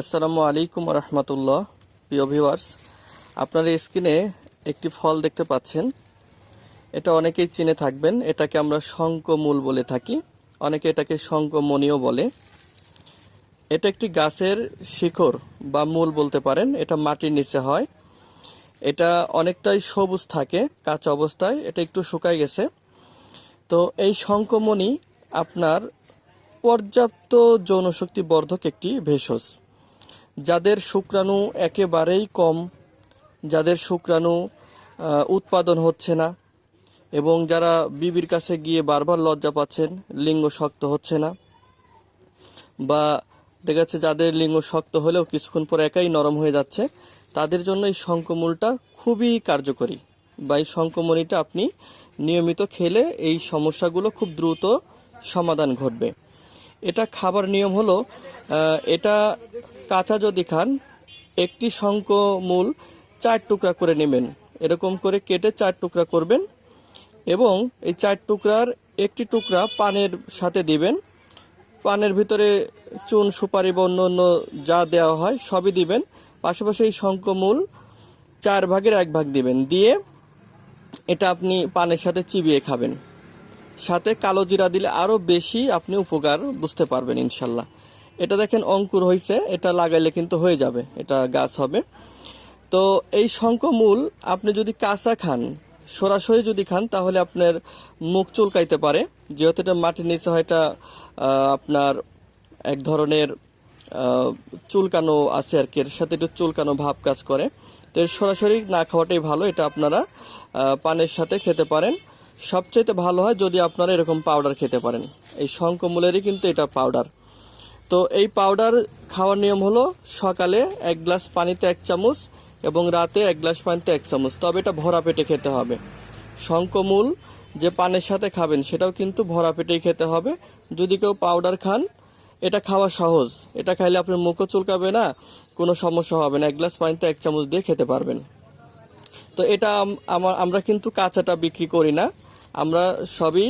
আসসালামু আলাইকুম রহমতুল্লাহ, প্রিয় ভিউয়ার্স। আপনার স্ক্রিনে একটি ফল দেখতে পাচ্ছেন। এটা অনেকেই চিনে থাকবেন, এটাকে আমরা শঙ্কমূল বলে থাকি। অনেকে এটাকে শঙ্কমণিও বলে। এটা একটি গাছের শিকড় বা মূল বলতে পারেন, এটা মাটির নিচে হয়। এটা অনেকটাই সবুজ থাকে, কাঁচা অবস্থায়, এটা একটু শুকায় গেছে। তো এই শঙ্কমণি আপনার পর্যাপ্ত যৌনশক্তি বর্ধক একটি ভেষজ। যাদের শুক্রাণু একেবারেই কম, যাদের শুক্রাণু উৎপাদন হচ্ছে না এবং যারা বিবির কাছে গিয়ে বারবার লজ্জা পাচ্ছেন, লিঙ্গ শক্ত হচ্ছে না বা দেখা যাচ্ছে যাদের লিঙ্গ শক্ত হলেও কিছুক্ষণ পর একাই নরম হয়ে যাচ্ছে, তাদের জন্য এই শঙ্কমূলটা খুবই কার্যকরী বা এই শঙ্কমণিটা আপনি নিয়মিত খেলে এই সমস্যাগুলো খুব দ্রুত সমাধান ঘটবে। এটা খাবার নিয়ম হলো এটা কাঁচা যদি খান, একটি শঙ্কমূল চার টুকরা করে নেবেন। এরকম করে কেটে চার টুকরা করবেন এবং এই চার টুকরার একটি টুকরা পানের সাথে দিবেন। পানের ভিতরে চুন, সুপারি বা অন্য অন্য যা দেওয়া হয় সবই দিবেন। পাশাপাশি এই শঙ্কমূল চার ভাগের এক ভাগ দিবেন। দিয়ে এটা আপনি পানের সাথে চিবিয়ে খাবেন। সাথে কালো জিরা দিলে আরও বেশি আপনি উপকার বুঝতে পারবেন ইনশাল্লাহ। এটা দেখেন অঙ্কুর হয়েছে এটা লাগাইলে কিন্তু হয়ে যাবে, এটা গাছ হবে। তো এই শঙ্কমূল আপনি যদি কাঁচা খান, সরাসরি যদি খান, তাহলে আপনার মুখ চুলকাইতে পারে। যেহেতু এটা মাটির নিচে হয়, এটা আপনার এক ধরনের চুলকানো আছে আর কি, এর সাথে একটু চুলকানো ভাব কাজ করে। তো সরাসরি না খাওয়াটাই ভালো, এটা আপনারা পানের সাথে খেতে পারেন। সবচাইতে ভালো হয় যদি আপনারা এরকম পাউডার খেতে পারেন। এই শঙ্কমূলেরই কিন্তু এটা পাউডার তো এই পাউডার খাওয়ার নিয়ম হলো সকালে এক গ্লাস পানিতে এক চামচ এবং রাতে এক গ্লাস পানিতে এক চামচ। তবে এটা ভরা পেটে খেতে হবে। শঙ্কমূল যে পানের সাথে খাবেন সেটাও কিন্তু ভরা পেটেই খেতে হবে। যদি কেউ পাউডার খান, এটা খাওয়া সহজ। এটা খাইলে আপনার মুখও চুলকাবে না, কোনো সমস্যা হবে না। এক গ্লাস পানিতে এক চামচ দিয়ে খেতে পারবেন। তো এটা আমার আমরা কিন্তু কাঁচাটা বিক্রি করি না। আমরা সবই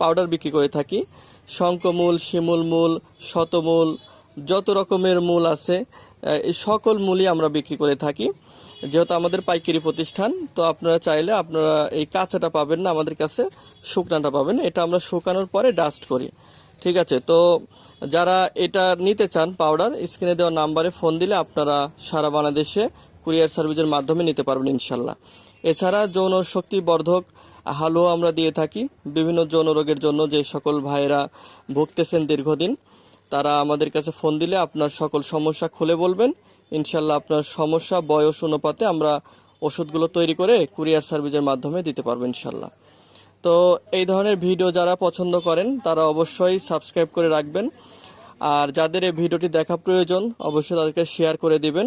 পাউডার বিক্রি করে থাকি। শঙ্কমূল শিমুল মূল শতমূল, যত রকমের মূল আছে এই সকল মূলই আমরা বিক্রি করে থাকি। যেহেতু আমাদের পাইকারি প্রতিষ্ঠান, তো আপনারা চাইলে আপনারা এই কাঁচাটা পাবেন না, আমাদের কাছে শুকনাটা পাবেন। এটা আমরা শুকানোর পরে ডাস্ট করি। ঠিক আছে, তো যারা এটা নিতে চান পাউডার স্ক্রিনে দেওয়া নাম্বারে ফোন দিলে আপনারা সারা বাংলাদেশে কুরিয়ার সার্ভিসের মাধ্যমে নিতে পারবেন ইনশাল্লাহ। এছাড়া যৌন শক্তি বর্ধক হালুয়া আমরা দিয়ে থাকি। বিভিন্ন যৌন রোগের জন্য যে সকল ভাইয়েরা ভুগতেছেন দীর্ঘদিন, তারা আমাদের কাছে ফোন দিলে আপনার সকল সমস্যা খুলে বলবেন। ইনশাল্লাহ আপনার সমস্যা, বয়স, অনুপাতে আমরা ওষুধগুলো তৈরি করে কুরিয়ার সার্ভিসের মাধ্যমে দিতে পারব ইনশাল্লাহ তো এই ধরনের ভিডিও যারা পছন্দ করেন, তারা অবশ্যই সাবস্ক্রাইব করে রাখবেন। আর যাদের এই ভিডিওটি দেখা প্রয়োজন, অবশ্যই তাদেরকে শেয়ার করে দিবেন।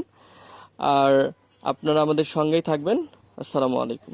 আর আপনারা আমাদের সঙ্গেই থাকবেন। আসসালামু আলাইকুম।